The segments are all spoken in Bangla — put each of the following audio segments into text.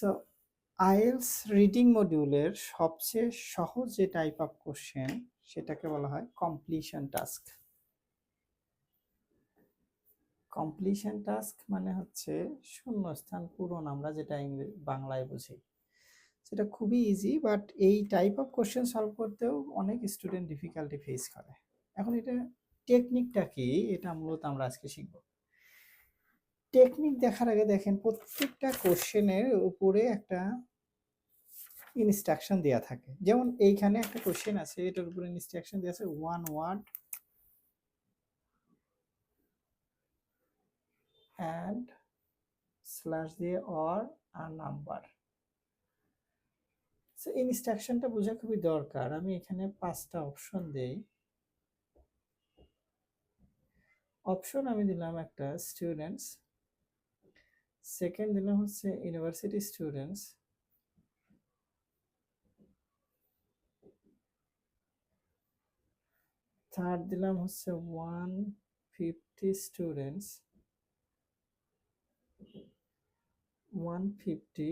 সো আইএলস রিডিং মডিউলের সবচেয়ে সহজ যে টাইপ অফ কোশ্চেন সেটাকে বলা হয় কমপ্লিশন টাস্ক কমপ্লিশন টাস্ক মানে হচ্ছে শূন্যস্থান পূরণ আমরা যেটা বাংলায় বুঝি। সেটা খুবই ইজি বাট এই টাইপ অফ কোশ্চেন সলভ করতেও অনেক স্টুডেন্ট ডিফিকাল্টি ফেস করে। এখন এটা টেকনিকটা কি? এটা মূলত আমরা আজকে শিখব। টেকনিক দেখার আগে দেখেন, প্রত্যেকটা কোশ্চেনের উপরে একটা ইনস্ট্রাকশন দেয়া থাকে। যেমন এইখানে একটা কোশ্চেন আছে, এটার উপরে ইনস্ট্রাকশন দেওয়া আছে ওয়ান ওয়ার্ড অ্যান্ড স্ল্যাশ দিয়ে অর আর নাম্বার সো ইনস্ট্রাকশনটা বোঝা খুবই দরকার। আমি এখানে পাঁচটা অপশন দেই। অপশন আমি দিলাম একটা স্টুডেন্টস সেকেন্ড দিলাম হচ্ছে ইউনিভার্সিটি স্টুডেন্টস থার্ড দিলাম হচ্ছে one fifty students one fifty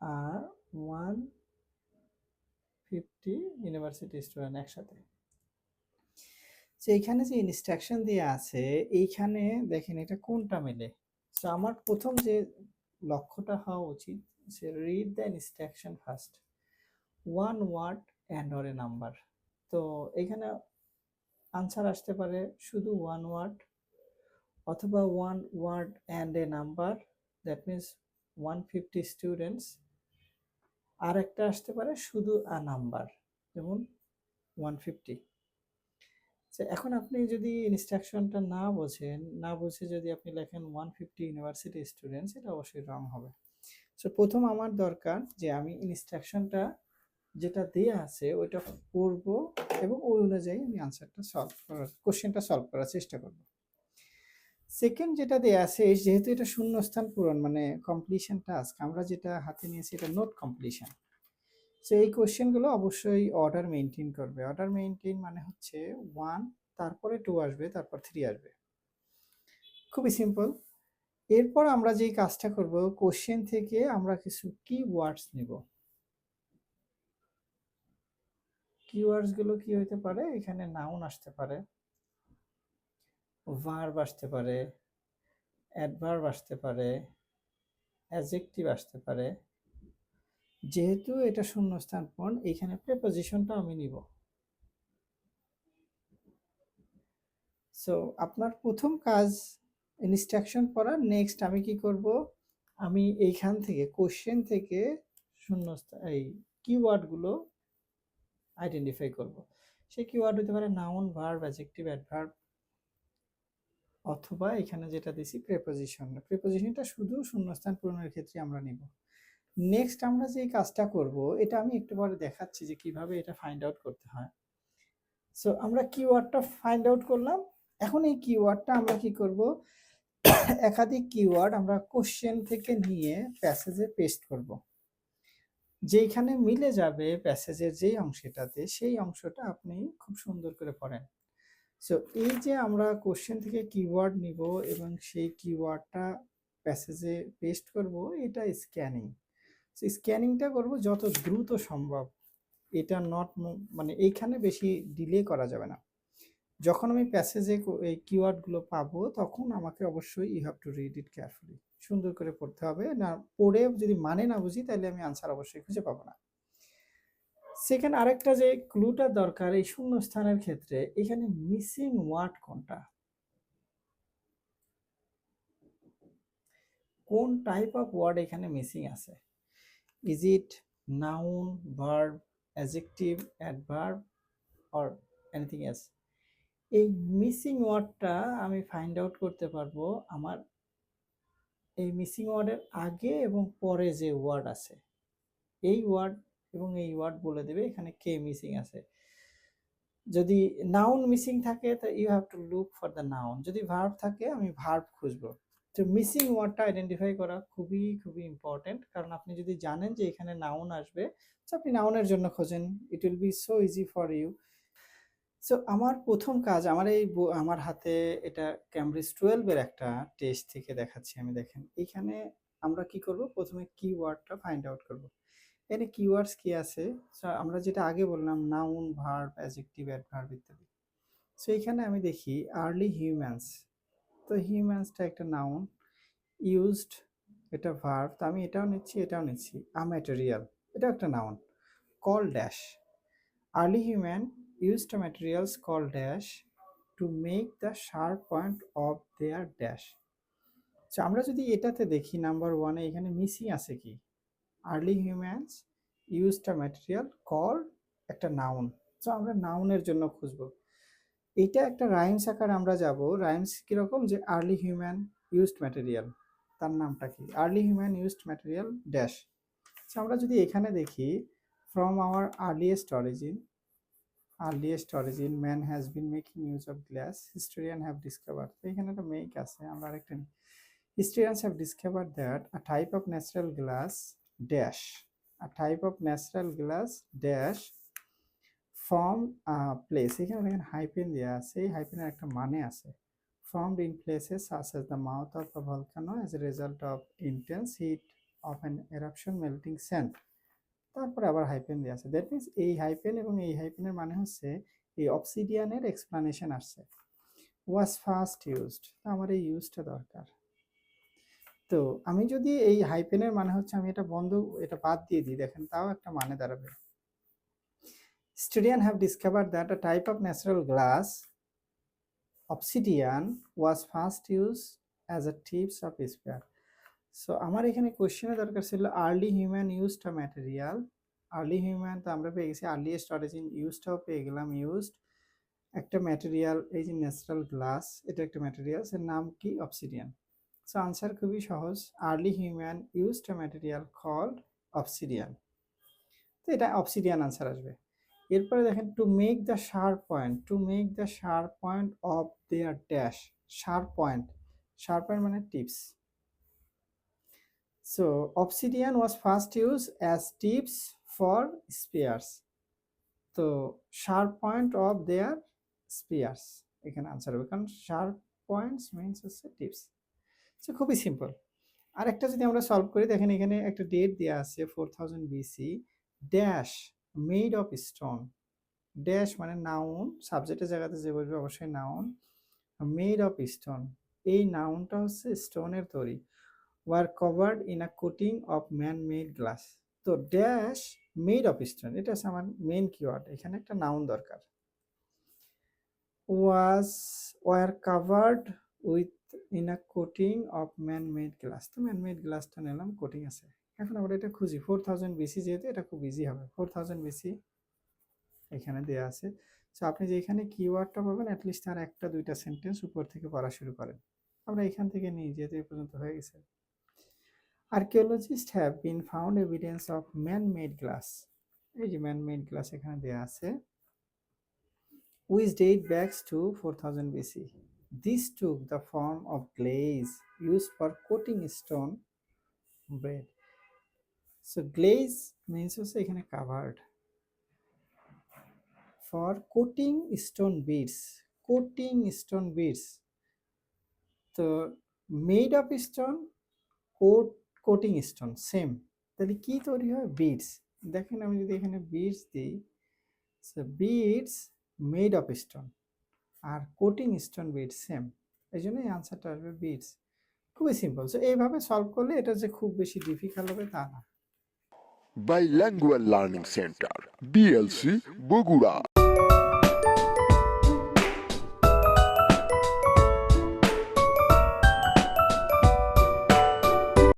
আর ওয়ান ফিফটি ইউনিভার্সিটি স্টুডেন্ট একসাথে। তো এইখানে যে ইনস্ট্রাকশন দিয়ে আছে, এইখানে দেখেন এটা কোনটা মেলে? তো আমার প্রথম যে লক্ষ্যটা হওয়া উচিত সে read the instruction first one word and or a number তো এখানে আনসার আসতে পারে শুধু ওয়ান ওয়ার্ড অথবা one word and a number that means one fifty students আর একটা আসতে পারে শুধু আ নাম্বার যেমন ওয়ান ফিফটি এখন আপনি যদি ইনস্ট্রাকশনটা না বোঝেন, না বুঝে যদি আপনি লেখেন ওয়ান ফিফটি ইউনিভার্সিটি স্টুডেন্টস এটা অবশ্যই রং হবে। সো প্রথম আমার দরকার যে আমি ইনস্ট্রাকশনটা যেটা দেয়া আছে, ওইটা পড়ব এবং ওই অনুযায়ী আমি আনসারটা সলভ করার কোশ্চেনটা সলভ করার চেষ্টা করব। সেকেন্ড যেটা দেয়া আছে, যেহেতু এটা শূন্যস্থান পূরণ মানে কমপ্লিশন টাস্ক আমরা যেটা হাতে নিয়েছি এটা নোট কমপ্লিশন সো এই কোশ্চেনগুলো অবশ্যই অর্ডার মেনটেন করবে। অর্ডার মেনটেন মানে হচ্ছে ওয়ান তারপরে টু আসবে, তারপর থ্রি আসবে। খুবই সিম্পল এরপর আমরা যেই কাজটা করব কোশ্চেন থেকে আমরা কিছু কি ওয়ার্ডস নেব। কিওয়ার্ডসগুলো কি হইতে পারে? এখানে নাউন আসতে পারে। ভার্ব আসতে পারে। অ্যাডভার্ব আসতে পারে। অ্যাজেক্টিভ আসতে পারে। যেহেতু এটা শূন্যস্থান পণ এখানে প্রেপোজিশনটা আমি নিব। সো আপনার প্রথম কাজ ইনস্ট্রাকশন পড়া নেক্সট আমি কি করব? আমি এইখান থেকে কোশ্চেন থেকে শূন্যস্থান এই কিওয়ার্ডগুলো আইডেন্টিফাই করব। সেই কিওয়ার্ড হতে পারে নাউন ভার্ব অ্যাডজেক্টিভ অ্যাডভার্ব অথবা এখানে যেটা দিছি প্রেপোজিশন প্রেপোজিশনটা শুধু শূন্যস্থান পূরণের ক্ষেত্রে আমরা নিব। নেক্সট আমরা যে কাজটা করব, এটা আমি একটু পরে দেখাচ্ছি যে কীভাবে এটা ফাইন্ড আউট করতে হয়। সো আমরা কিওয়ার্ডটা ফাইন্ড আউট করলাম। এখন এই কিওয়ার্ডটা আমরা কি করব? একাধিক কিওয়ার্ড আমরা কোশ্চেন থেকে নিয়ে প্যাসেজে পেস্ট করব। যেইখানে মিলে যাবে প্যাসেজের যেই অংশটাতে, সেই অংশটা আপনি খুব সুন্দর করে পড়েন। সো এই যে আমরা কোশ্চেন থেকে কিওয়ার্ড নিব এবং সেই কিওয়ার্ডটা প্যাসেজে পেস্ট করব, এটা স্ক্যানিং সো স্ক্যানিংটা করব যত দ্রুত সম্ভব। এটা নট মানে এইখানে বেশি ডিলে করা যাবে না। যখন আমি প্যাসেজে এই কিওয়ার্ডগুলো পাবো, তখন আমাকে অবশ্যই you have to read it carefully সুন্দর করে পড়তে হবে। না, পড়ে যদি মানে না বুঝি, তাহলে আমি আনসার অবশ্যই খুঁজে পাবো না। সেখানে আরেকটা যে ক্লুটা দরকার, এই শূন্য স্থানের ক্ষেত্রে এখানে মিসিং ওয়ার্ড কোনটা? কোন টাইপ অফ ওয়ার্ড এখানে মিসিং আছে? Is it noun verb adjective adverb or anything else এই মিসিং ওয়ার্ডটা আমি ফাইন্ড আউট করতে পারব আমার এই মিসিং ওয়ার্ডের আগে এবং পরে যে ওয়ার্ড আছে। এই ওয়ার্ড এবং এই ওয়ার্ড বলে দেবে এখানে কে মিসিং আছে। যদি নাউন মিসিং থাকে, তো you have to look for the noun যদি ভার্ব থাকে, আমি ভার্ব খুঁজবো। তো মিসিং ওয়ার্ডটা আইডেন্টিফাই করা খুবই খুবই ইম্পর্টেন্ট কারণ আপনি যদি জানেন যে এখানে নাউন আসবে তো আপনি নাউনের জন্য খোঁজেন। It will be so easy for you so আমার প্রথম কাজ আমার এই আমার হাতে এটা ক্যামব্রিজ টুয়েলভের একটা টেস্ট থেকে দেখাচ্ছি আমি দেখেন। এখানে আমরা কি করব? প্রথমে কিওয়ার্ডটা ফাইন্ড আউট করব। এখানে কিওয়ার্ডস কি আছে? So, আমরা যেটা আগে বললাম নাউন ভার্ব অ্যাডজেক্টিভ অ্যাডভার্ব ইত্যাদি। সো এখানে আমি দেখি আর্লি হিউম্যানস তো হিউম্যানসটা একটা নাউন ইউজড এটা ভার্ব তো আমি এটাও নিচ্ছি এটাও নিচ্ছি আ ম্যাটেরিয়াল এটা একটা noun call dash early human used materials call dash to make the sharp point of their dash তো আমরা যদি এটাতে দেখি নাম্বার ওয়ানে এখানে মিসিং আছে কি? Early humans a material call একটা নাউন তো আমরা নাউনের জন্য খুঁজবো। এটা একটা রাইমস আকার আমরা যাব। রাইমস কীরকম যে আর্লি হিউম্যান ইউজড ম্যাটেরিয়াল। তার নামটা কি? Early human used material dash. আচ্ছা আমরা যদি এখানে দেখি from our earliest origin earliest origin man has been making use of glass historian have discover তো এখানে একটা মেক আছে, আমরা আরেকটা নিই। Historians have discovered that a type of natural glass dash, a type of natural glass dash from place এখানে দেখেন হাইপেন দেওয়া আছে, এই হাইপেনের একটা মানে আছে। Formed in places such as the mouth of a volcano as a result of intense heat of an eruption melting sand তারপরে আবার হাইপেন দেওয়া আছে। দ্যাট মিনস এই হাইপেন এবং এই হাইপেনের মানে হচ্ছে এই অবসিডিয়ানের এক্সপ্লানেশন আসছে। ওয়াজ ফার্স্ট ইউজড আমার এই ইউজটা দরকার। তো আমি যদি এই হাইপেনের মানে হচ্ছে আমি এটা বন্ধ, এটা বাদ দিয়ে দিই, দেখেন তাও একটা মানে দাঁড়াবে। Historians have discover that a type of natural glass obsidian was first use as a tips of spare so আমার এখানে কোশ্চেনের দরকার ছিল early human used material early human তো আমরা পেয়ে গেছি আর্লিয়েস্ট অরিজিন ইউজটাও পেয়ে গেলাম ইউজড একটা ম্যাটেরিয়াল এই যে ন্যাচারাল গ্লাস এটা একটা ম্যাটেরিয়াল এর নাম কি? অবসিডিয়ান সো আনসার খুবই সহজ early human used material called obsidian তো এটা অবসিডিয়ান আনসার আসবে। এরপরে দেখেন to make the sharp point to make the sharp point of their dash sharp point sharp point মানে tips so obsidian was first use as tips for spears তো sharp point of their spears এখানে আনসার হবে। কারণ শার্প পয়েন্টস মিনস হচ্ছে টিপস সো খুবই সিম্পল আরেকটা যদি আমরা সলভ করি, দেখেন এখানে একটা ডেট দেওয়া আছে four thousand BC dash made of stone dash মানে নাউন সাবজেক্টের জায়গাতে যে বলবে অবশ্যই নাউন মেড অফ স্টোন এই নাউনটা হচ্ছে স্টোনের তৈরি। Were covered in a coating of man made glass তো ড্যাশ মেড অফ স্টোন এটা হচ্ছে আমার মেন কিওয়ার্ড এখানে একটা নাউন দরকার। Was were covered with in a coating of man made glass তো ম্যান মেড গ্লাসটা নিলাম কোটিং আছে। এখন আমরা এটা খুঁজি। ফোর থাউজেন্ড বেশি যেহেতু এটা খুব ইজি হবে। ফোর থাউজেন্ড বিসি এখানে দেওয়া আছে। সো আপনি যে এখানে কিওয়ার্ডটা পাবেন অ্যাটলিস্ট তার একটা, দুইটা সেন্টেন্স উপর থেকে পড়া শুরু করেন। আমরা এখান থেকে নিই, যেহেতু এ পর্যন্ত হয়ে গেছে। Archaeologist have been found evidence of man made glass এই যে ম্যান মেড গ্লাস এখানে দেওয়া আছে। Which date backs to four thousand BC this took the form of glaze use for coating stone bread. So glaze means হচ্ছে এখানে covered. For coating stone beads. Coating stone beads. তো made of stone, coat coating stone same তাহলে কি তৈরি হয়? বিডস দেখেন আমি যদি এখানে বিডস দিই so beads made of stone R coating stone bits same এই জন্য এই আনসারটা আসবে বিটস খুবই সিম্পল সো এইভাবে সলভ করলে এটা যে খুব বেশি ডিফিকাল্ট হবে তা না। Bilingual Learning Center, BLC, Bogura.